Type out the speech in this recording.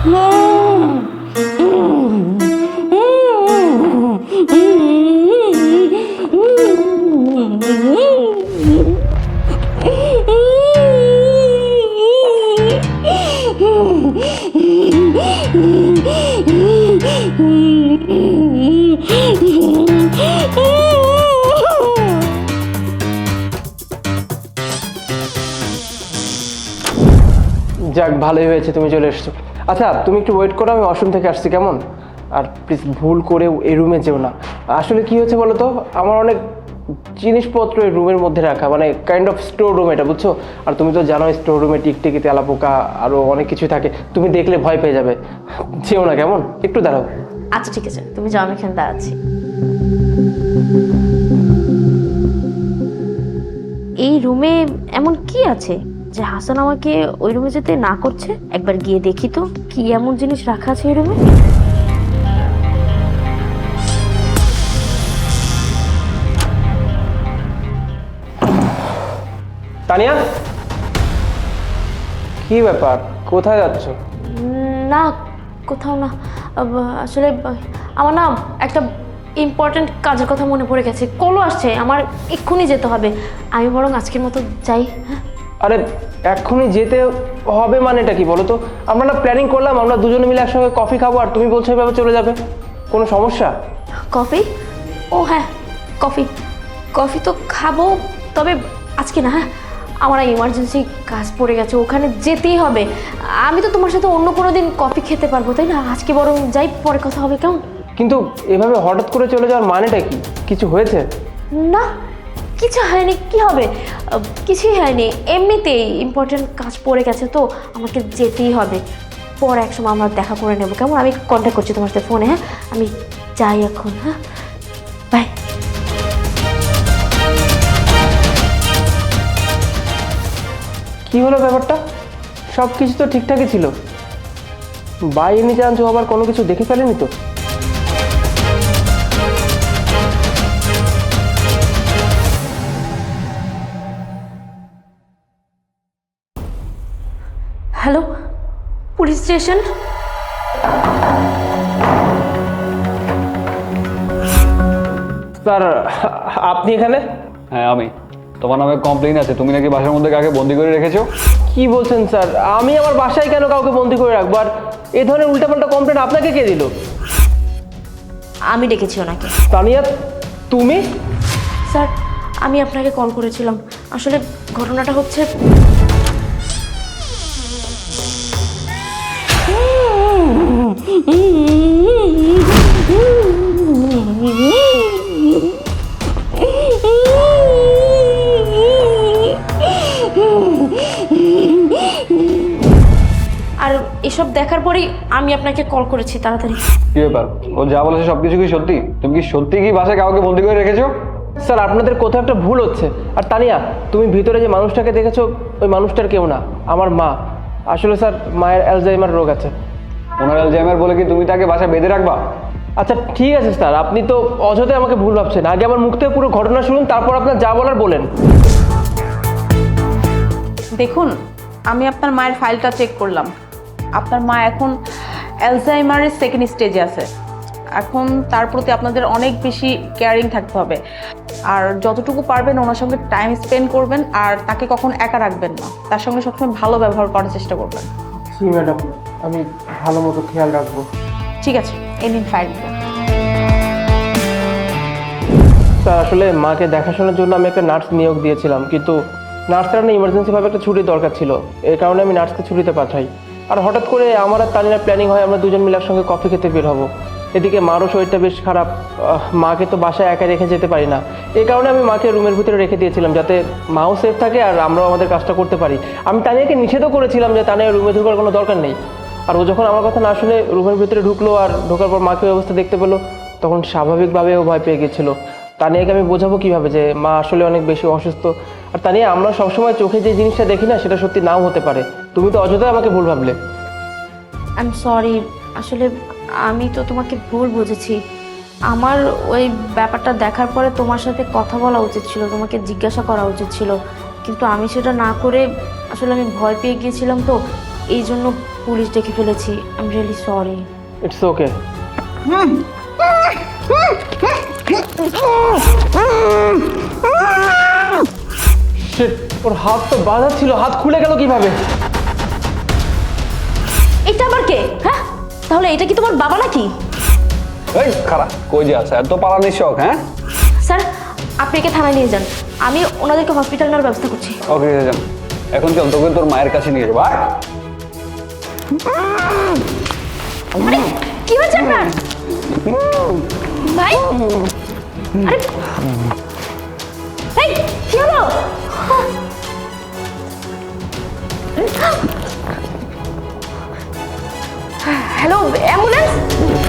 যাক ভালোই হয়েছে তুমি চলে এসছো। আচ্ছা তুমি একটু ওয়েট করো, আমি ওয়াশরুম থেকে আসছি, কেমন? আর প্লিজ ভুল করে এই রুমে যেও না। আসলে কি হয়েছে বলো তো আমার অনেক জিনিসপত্র এই রুমের মধ্যে রাখা মানে কাইন্ড অফ স্টোর রুম এটা, বুঝছ? আর তুমি তো জানো স্টোর রুমে টিকটিকি তেলাপোকা আরও অনেক কিছু থাকে। তুমি দেখলে ভয় পেয়ে যাবে। যেও না, কেমন? একটু দাঁড়াও। আচ্ছা ঠিক আছে। তুমি যাও, আমি এখানে দাঁড়াচ্ছি। এই রুমে এমন কি আছে? যে হাসান আমাকে ওই রুমে যেতে না করছে একবার গিয়ে দেখি তো কি এমন জিনিস রাখা আছে এই রুমে? তানিয়া? কি ব্যাপার? কোথায় যাচ্ছ? না কোথাও না। আসলে আমার না একটা ইম্পর্ট্যান্ট কাজের কথা মনে পড়ে গেছে। কলো আসছে আমার এক্ষুনি যেতে হবে। আমি বরং আজকের মতো যাই হ্যাঁ? আরে এখনই যেতে হবে মানেটা কি বলো তো? আমরা না প্ল্যানিং করলাম আমরা দুজনে মিলে একসঙ্গে কফি খাব আর তুমি বলছো এভাবে চলে যাবে। কোনো সমস্যা? কফি ও হ্যাঁ কফি কফি তো খাব তবে আজকে না হ্যাঁ আমার ইমার্জেন্সি কাজ পড়ে গেছে ওখানে যেতেই হবে। আমি তো তোমার সাথে অন্য কোনো দিন কফি খেতে পারব তাই না? আজকে বরং যাই পরে কথা হবে কেমন? কিন্তু এভাবে হঠাৎ করে চলে যাওয়ার মানেটা কি? কিছু হয়েছে? না কিছু হয়নি, কি হবে? কিছুই হয়নি। এমনিতেই ইম্পর্টেন্ট কাজ পড়ে গেছে তো, আমাকে যেতেই হবে। পর এক সময় আমরা দেখা করে নেব। কেমন? আমি কন্ট্যাক্ট করছি তোমার সাথে ফোনে হ্যাঁ? আমি যাই এখন হ্যাঁ? বাই কি হলো ব্যাপারটা? সব কিছু তো ঠিকঠাকই ছিল। বাই এনি চান্স আবার কোনো কিছু দেখে ফেলেনি তো? Hello police station? স্যার আপনি এখানে? হ্যাঁ আমি। তোমার নামে কমপ্লেন আছে তুমি নাকি বাসার মধ্যে কাকে বন্দি করে রেখেছো? কি বলছেন স্যার? আমি আমার বাসায় কেন কাউকে বন্দি করে রাখব? আর এ ধরনের উল্টাপাল্টা কমপ্লেন আপনাকে কে দিল? আমি ডেকেছি ওনাকে। তানিয়া তুমি? স্যার আমি আপনাকে কল করেছিলাম। আসলে ঘটনাটা হচ্ছে আর এসব দেখার পরেই আমি আপনাকে কল করেছি তাড়াতাড়ি। কি ব্যাপার? ও যা বলেছে সব কিছু কি সত্যি? তুমি কি সত্যি কি বাসায় কাউকে বন্দি করে রেখেছো? স্যার আপনাদের কোথাও একটা ভুল হচ্ছে। আর তানিয়া তুমি ভিতরে যে মানুষটাকে দেখেছ ওই মানুষটার কেউ না আমার মা। আসলে স্যার মায়ের অ্যালজাইমার রোগ আছে। ওনার অ্যালজাইমার বলে কি তুমি তাকে বাসায় বেঁধে রাখবা? আচ্ছা ঠিক আছে স্যার আপনি তো অযথাই আমাকে ভুল ভাবছেন। আগে আমার মুখ থেকে পুরো ঘটনা শুনুন তারপর আপনার যা বলার বলেন। দেখুন আমি আপনার মায়ের ফাইলটা চেক করলাম। আপনার মা এখন অ্যালজাইমারের সেকেন্ড স্টেজে আছে। এখন তার প্রতি আপনাদের অনেক বেশি কেয়ারিং থাকতে হবে। আর যতটুকু পারবেন ওনার সঙ্গে টাইম স্পেন্ড করবেন আর তাকে কখন একা রাখবেন না। তার সঙ্গে সবসময় ভালো ব্যবহার করার চেষ্টা করবেন। জি ম্যাডাম আমি ভালো মতো খেয়াল রাখব। ঠিক আছে এই নিন ফাইলগুলো স্যার আসলে মাকে দেখাশোনার জন্য আমি একটা নার্স নিয়োগ দিয়েছিলাম কিন্তু নার্সের না ইমার্জেন্সিভাবে একটা ছুটির দরকার ছিল। এই কারণে আমি নার্সকে ছুটিতে পাঠাই। আর হঠাৎ করে আমার আর তানিনার প্ল্যানিং হয় আমরা দুজন মিলে একসঙ্গে কফি খেতে বের হব। এদিকে মারও শরীরটা বেশ খারাপ। মাকে তো বাসায় একা রেখে যেতে পারি না। এই কারণে আমি মাকে রুমের ভিতরে রেখে দিয়েছিলাম যাতে মাও সেফ থাকে আর আমরাও আমাদের কাজটা করতে পারি। আমি তানিয়াকে নিষেধও করেছিলাম যে তানিয়া রুমে ঢোকার কোনো দরকার নেই। আর ও যখন আমার কথা না শুনে রুমের ভিতরে ঢুকলো আর ঢোকার পর মাকে অবস্থা দেখতে পেল, তখন স্বাভাবিকভাবে ও ভয় পেয়ে গেছিল তানিয়াকে আমি বোঝাবো কীভাবে যে মা আসলে অনেক বেশি অসুস্থ। আর তানিয়া, আমরা সবসময় চোখে যে জিনিসটা দেখি না, সেটা সত্যি নাও হতে পারে। তুমি তো অযথাই আমাকে ভুল ভাবলে। আই এম সরি আসলে আমি তো তোমাকে ভুল বুঝেছি। আমার ওই ব্যাপারটা দেখার পরে তোমার সাথে কথা বলা উচিত ছিল তোমাকে জিজ্ঞাসা করা উচিত ছিল। কিন্তু আমি সেটা না করে আসলে আমি ভয় পেয়ে গিয়েছিলাম তো এই জন্য পুলিশ ডেকে ফেলেছি। I am really sorry it's okay ওর হাত তো বাঁধা ছিল হাত খুলে গেল কীভাবে? এটা আবার কে? হ্যাঁ? তাহলে এটা কি তোমার বাবা নাকি? এই খারাপ কই যে আছে এত পালানির শখ হ্যাঁ? স্যার আপনি একে থানায় নিয়ে যান। আমি ওনাদেরকে হসপিটাল নেওয়ার ব্যবস্থা করছি। ওকে যান। এখন চল তোকে তোর মায়ের কাছে নিয়ে যাব। আরে কি হয়েছে আপনার? ভাই? আরে हेलो एंबुलेंस